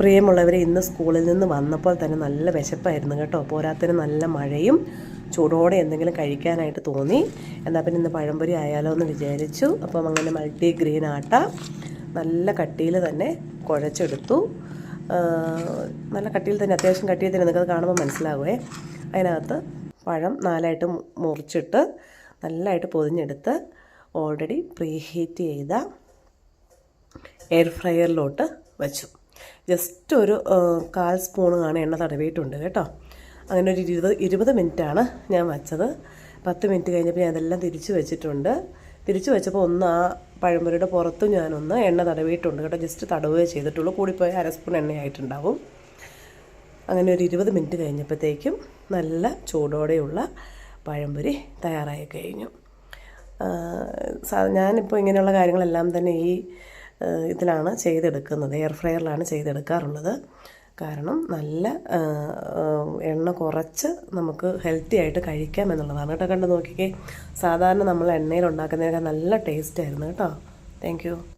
പ്രിയമുള്ളവരെ ഇന്ന് സ്കൂളിൽ നിന്ന് വന്നപ്പോൾ തന്നെ നല്ല വിശപ്പായിരുന്നു കേട്ടോ. പോരാത്തിന് നല്ല മഴയും ചൂടോടെ എന്തെങ്കിലും കഴിക്കാനായിട്ട് തോന്നി. എന്നാൽ പിന്നെ ഇന്ന് പഴംപൊരി ആയാലോ എന്ന് വിചാരിച്ചു. അപ്പം അങ്ങനെ മൾട്ടി ഗ്രീൻ ആട്ട നല്ല കട്ടിയിൽ തന്നെ കുഴച്ചെടുത്തു. നല്ല കട്ടിയിൽ തന്നെ അത്യാവശ്യം കട്ടിയിൽ തന്നെ നിങ്ങൾക്കത് കാണുമ്പോൾ മനസ്സിലാവേ അതിനകത്ത് പഴം നാലായിട്ട് മുറിച്ചിട്ട് നല്ലതായിട്ട് പൊതിഞ്ഞെടുത്ത് ഓൾറെഡി പ്രീഹീറ്റ് ചെയ്ത എയർ ഫ്രയറിലോട്ട് വെച്ചു. ജസ്റ്റ് ഒരു കാൽ സ്പൂൺ ആണ് എണ്ണ തടവിയിട്ടുണ്ട് കേട്ടോ. അങ്ങനെ ഒരു ഇരുപത് ഇരുപത് മിനിറ്റാണ് ഞാൻ വച്ചത്. പത്ത് മിനിറ്റ് കഴിഞ്ഞപ്പോൾ ഞാൻ അതെല്ലാം തിരിച്ചു വെച്ചിട്ടുണ്ട്. തിരിച്ചു വെച്ചപ്പോൾ ഒന്ന് ആ പഴംപൊരിയുടെ പുറത്തും ഞാനൊന്ന് എണ്ണ തടവിയിട്ടുണ്ട് കേട്ടോ. ജസ്റ്റ് തടവുകയെ ചെയ്തിട്ടുള്ളൂ. കൂടിപ്പോയി അര സ്പൂൺ എണ്ണയായിട്ടുണ്ടാവും. അങ്ങനെ ഒരു ഇരുപത് മിനിറ്റ് കഴിഞ്ഞപ്പോഴത്തേക്കും നല്ല ചൂടോടെയുള്ള പഴംപൊരി തയ്യാറായി കഴിഞ്ഞു. ഞാനിപ്പോൾ ഇങ്ങനെയുള്ള കാര്യങ്ങളെല്ലാം തന്നെ ഈ ഇതിലാണ് ചെയ്തെടുക്കുന്നത്. എയർ ഫ്രയറിലാണ് ചെയ്തെടുക്കാറുള്ളത്. കാരണം നല്ല എണ്ണ കുറച്ച് നമുക്ക് ഹെൽത്തി ആയിട്ട് കഴിക്കാം എന്നുള്ളതാണ് കേട്ടോ. കണ്ട് നോക്കിക്കേ. സാധാരണ നമ്മൾ എണ്ണയിൽ ഉണ്ടാക്കുന്നതിനൊക്കെ നല്ല ടേസ്റ്റ് ആയിരുന്നു കേട്ടോ. താങ്ക്